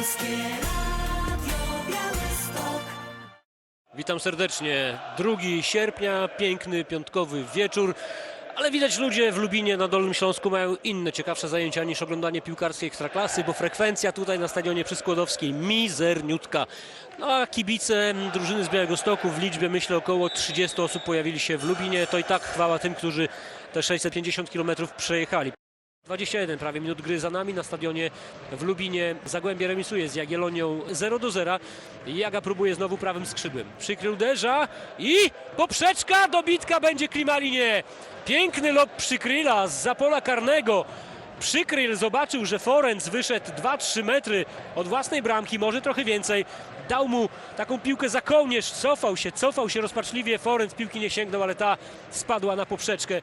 Polskie Radio Białystok. Witam serdecznie. 2 sierpnia, piękny piątkowy wieczór. Ale widać ludzie w Lubinie na Dolnym Śląsku mają inne ciekawsze zajęcia niż oglądanie piłkarskiej ekstraklasy, bo frekwencja tutaj na stadionie przy Skłodowskiej mizerniutka. No a kibice drużyny z Białegostoku w liczbie myślę około 30 osób pojawili się w Lubinie. To i tak chwała tym, którzy te 650 km przejechali. 21 prawie minut gry za nami na stadionie w Lubinie. Zagłębie remisuje z Jagiellonią 0 do 0. Jaga próbuje znowu prawym skrzydłem. Przykry uderza i poprzeczka, dobitka będzie Klimalinie. Piękny lob Przykryla z zapola karnego. Przykryl zobaczył, że Forenc wyszedł 2-3 metry od własnej bramki, może trochę więcej. Dał mu taką piłkę za kołnierz, cofał się, cofał się rozpaczliwie. Forenc piłki nie sięgnął, ale ta spadła na poprzeczkę.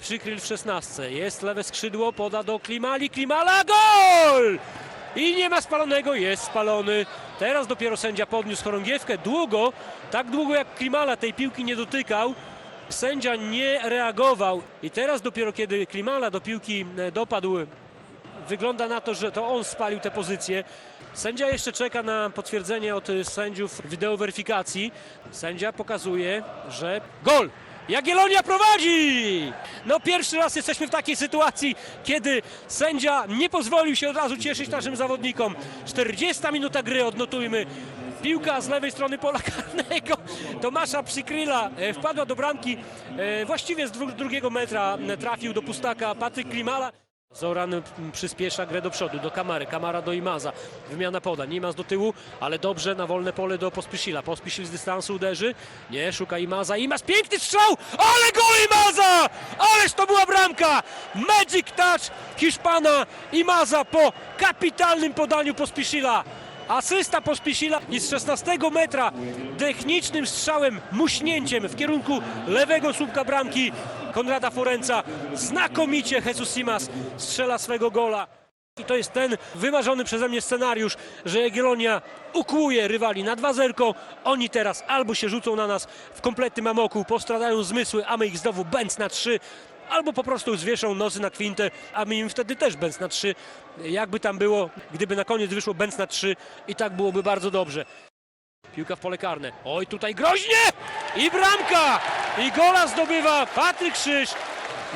Przykryl w 16. Jest lewe skrzydło, poda do Klimali. Klimala, gol! I nie ma spalonego, jest spalony. Teraz dopiero sędzia podniósł chorągiewkę. Długo, tak długo jak Klimala tej piłki nie dotykał. Sędzia nie reagował. I teraz dopiero kiedy Klimala do piłki e, dopadł, wygląda na to, że to on spalił tę pozycję. Sędzia jeszcze czeka na potwierdzenie od sędziów wideo weryfikacji. Sędzia pokazuje, że gol! Jagiellonia prowadzi! No pierwszy raz jesteśmy w takiej sytuacji, kiedy sędzia nie pozwolił się od razu cieszyć naszym zawodnikom. 40 minuta gry odnotujmy. Piłka z lewej strony pola karnego Tomasza Przykryla e, wpadła do bramki. E, Właściwie z dru- drugiego metra trafił do pustaka Patryk Klimala. Zoran przyspiesza grę do przodu, do Kamary, Kamara do Imaza. Wymiana podań, Imaz do tyłu, ale dobrze na wolne pole do Pospiszila. Pospiszil z dystansu uderzy, nie, szuka Imaza. Imaz, piękny strzał, ale gol Imaza! Ależ to była bramka! Magic touch Hiszpana Imaza po kapitalnym podaniu Pospiszila. Asysta Pospiszila i z 16 metra technicznym strzałem, muśnięciem w kierunku lewego słupka bramki Konrada Forenca. Znakomicie Jesus Simas strzela swego gola. I to jest ten wymarzony przeze mnie scenariusz, że Jagiellonia ukłuje rywali na 2-0. Oni teraz albo się rzucą na nas w kompletnym amoku, postradają zmysły, a my ich znowu bęc na 3, albo po prostu zwieszą nosy na kwintę, a my im wtedy też bęc na 3. Jakby tam było, gdyby na koniec wyszło bęc na 3 i tak byłoby bardzo dobrze. Piłka w pole karne. Oj, tutaj groźnie! I bramka! I gola zdobywa Patryk Krzyż.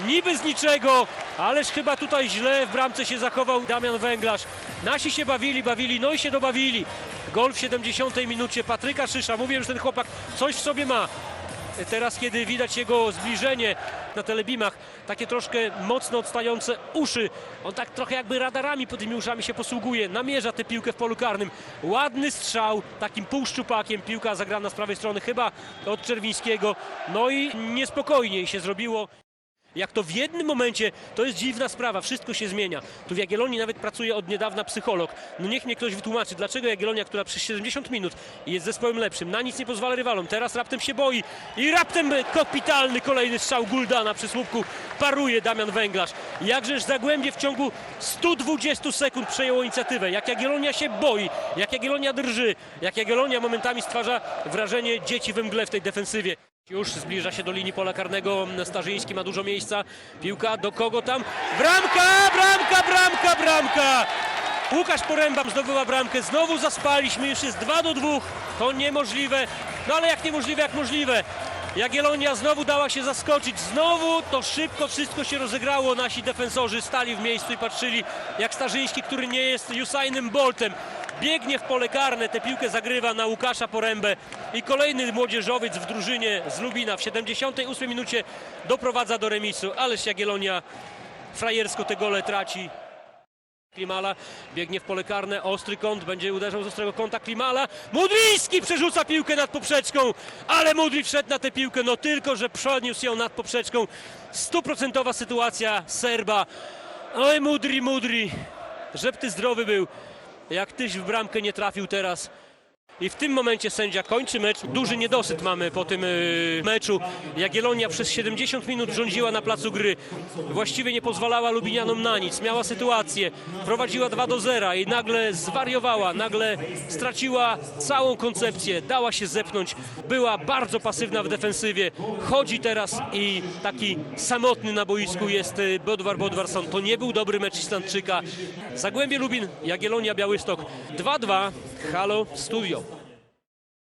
Niby z niczego, ależ chyba tutaj źle w bramce się zachował Damian Węglarz. Nasi się bawili, bawili, no i się dobawili. Gol w 70 minucie Patryka Szysza. Mówię, że ten chłopak coś w sobie ma. Teraz, kiedy widać jego zbliżenie na telebimach, takie troszkę mocno odstające uszy, on tak trochę jakby radarami pod tymi uszami się posługuje, namierza tę piłkę w polu karnym. Ładny strzał, takim półszczupakiem, piłka zagrana z prawej strony, chyba od Czerwińskiego. No i niespokojniej się zrobiło. Jak to w jednym momencie, to jest dziwna sprawa, wszystko się zmienia. Tu w Jagiellonii nawet pracuje od niedawna psycholog. No niech mnie ktoś wytłumaczy, dlaczego Jagiellonia, która przez 70 minut jest zespołem lepszym, na nic nie pozwala rywalom, teraz raptem się boi i raptem kapitalny kolejny strzał Guldana przy słupku paruje Damian Węglarz. Jakżeż Zagłębie w ciągu 120 sekund przejęło inicjatywę. Jak Jagiellonia się boi, jak Jagiellonia drży, jak Jagiellonia momentami stwarza wrażenie dzieci we mgle w tej defensywie. Już zbliża się do linii pola karnego. Starzyński ma dużo miejsca. Piłka do kogo tam? Bramka, bramka, bramka, bramka! Łukasz Poręba zdobywa bramkę. Znowu zaspaliśmy. Już jest 2 do 2. To niemożliwe. No ale jak niemożliwe, jak możliwe. Jagiellonia znowu dała się zaskoczyć. Znowu to szybko wszystko się rozegrało. Nasi defensorzy stali w miejscu i patrzyli jak Starzyński, który nie jest Usainem Boltem. Biegnie w pole karne, tę piłkę zagrywa na Łukasza Porębę i kolejny młodzieżowiec w drużynie z Lubina w 78 minucie doprowadza do remisu, ależ Jagiellonia frajersko te gole traci. Klimala biegnie w pole karne, ostry kąt, będzie uderzał z ostrego kąta Klimala. Mudryński przerzuca piłkę nad poprzeczką, ale Mudry wszedł na tę piłkę, no tylko, że przeniósł ją nad poprzeczką. Stuprocentowa sytuacja Serba. Oj, Mudry, Mudry, żeby ty zdrowy był. Jak tyś w bramkę nie trafił teraz. I w tym momencie sędzia kończy mecz. Duży niedosyt mamy po tym y, meczu. Jagiellonia przez 70 minut rządziła na placu gry. Właściwie nie pozwalała Lubinianom na nic. Miała sytuację, prowadziła 2 do 0 i nagle zwariowała, nagle straciła całą koncepcję, dała się zepnąć, była bardzo pasywna w defensywie. Chodzi teraz i taki samotny na boisku jest y, Bodwar Bodwarsson. To nie był dobry mecz Islandczyka. Zagłębie Lubin, Jagiellonia Białystok 2-2. Halo Studio.